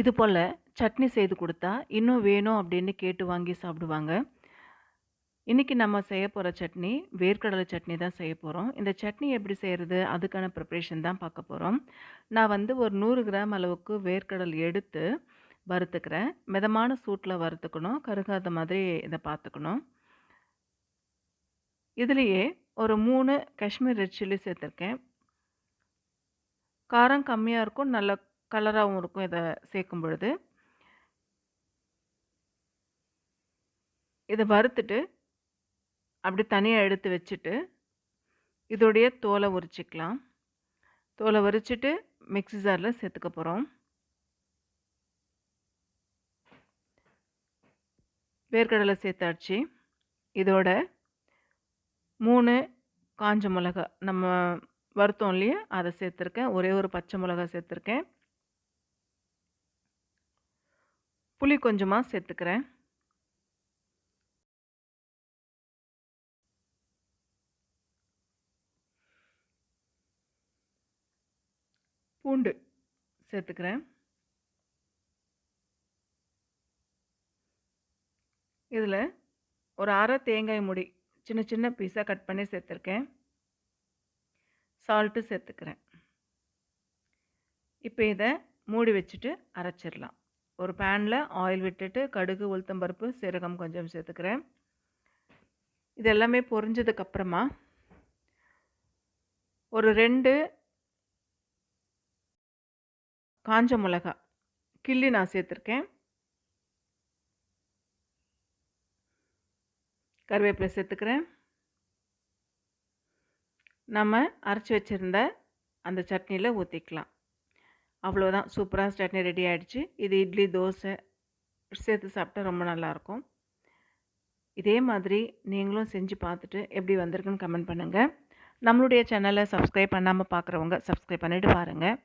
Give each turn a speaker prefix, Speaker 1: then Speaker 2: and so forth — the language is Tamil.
Speaker 1: இது போல் சட்னி செய்து கொடுத்தா இன்னும் வேணும் அப்படின்னு கேட்டு வாங்கி சாப்பிடுவாங்க. இன்றைக்கி நம்ம செய்ய போகிற சட்னி வேர்க்கடலை சட்னி தான் செய்ய போகிறோம் இந்த சட்னி எப்படி செய்கிறது அதுக்கான ப்ரிப்ரேஷன் தான் பார்க்க போகிறோம் நான் வந்து ஒரு நூறு கிராம் அளவுக்கு வேர்க்கடல் எடுத்து வறுத்துக்கிறேன். மிதமான சூட்டில் வறுத்துக்கணும். கருகாத மாதிரி இதை பார்த்துக்கணும். இதுலேயே ஒரு மூணு காஷ்மீர் ரெட் சில்லி சேர்த்துருக்கேன். காரம் கம்மியாக இருக்கும். நல்ல கலராகவும் இருக்கும் இதை சேர்க்கும் பொழுது. இதை வறுத்துட்டு அப்படி தனியாக எடுத்து வச்சுட்டு இதோடைய தோலை உரிச்சிக்கலாம். தோலை உரிச்சிட்டு மிக்ஸி ஜாரில் சேர்த்துக்க போகிறோம் வேர்க்கடலை சேர்த்தாச்சு. இதோட மூணு காஞ்ச மிளகா நம்ம வறுத்தோம் இல்லையா? அதை சேர்த்துருக்கேன். ஒரே ஒரு பச்சை மிளகா சேர்த்துருக்கேன். புளி கொஞ்சமாக சேர்த்துக்கிறேன் பூண்டு சேர்த்துக்கிறேன் இதில் ஒரு அரை தேங்காய் முடி சின்ன சின்ன பீஸாக கட் பண்ணி சேர்த்துருக்கேன் சால்ட்டு சேர்த்துக்கிறேன் இப்போ இதை மூடி வச்சுட்டு அரைச்சிடலாம். ஒரு பேனில் ஆயில் விட்டுட்டு கடுகு உளுத்தம்பருப்பு சீரகம் கொஞ்சம் சேர்த்துக்கிறேன். இது எல்லாமே பொரிஞ்சதுக்கப்புறமா ஒரு ரெண்டு காஞ்ச மிளகா கிள்ளி நான் சேர்த்துருக்கேன். கருவேப்பிலை சேர்த்துக்கிறேன். நம்ம அரைச்சி வச்சுருந்த அந்த சட்னியில் ஊற்றிக்கலாம் அவ்வளோதான் சூப்பராக சட்னி ரெடி ஆகிடுச்சு இது இட்லி தோசை சேர்த்து சாப்பிட்டா ரொம்ப நல்லாயிருக்கும். இதே மாதிரி நீங்களும் செஞ்சு பார்த்துட்டு எப்படி வந்திருக்குன்னு கமெண்ட் பண்ணுங்கள் நம்மளுடைய சேனலை சப்ஸ்கிரைப் பண்ணாமல் பார்க்குறவங்க சப்ஸ்கிரைப் பண்ணிவிட்டு பாருங்கள்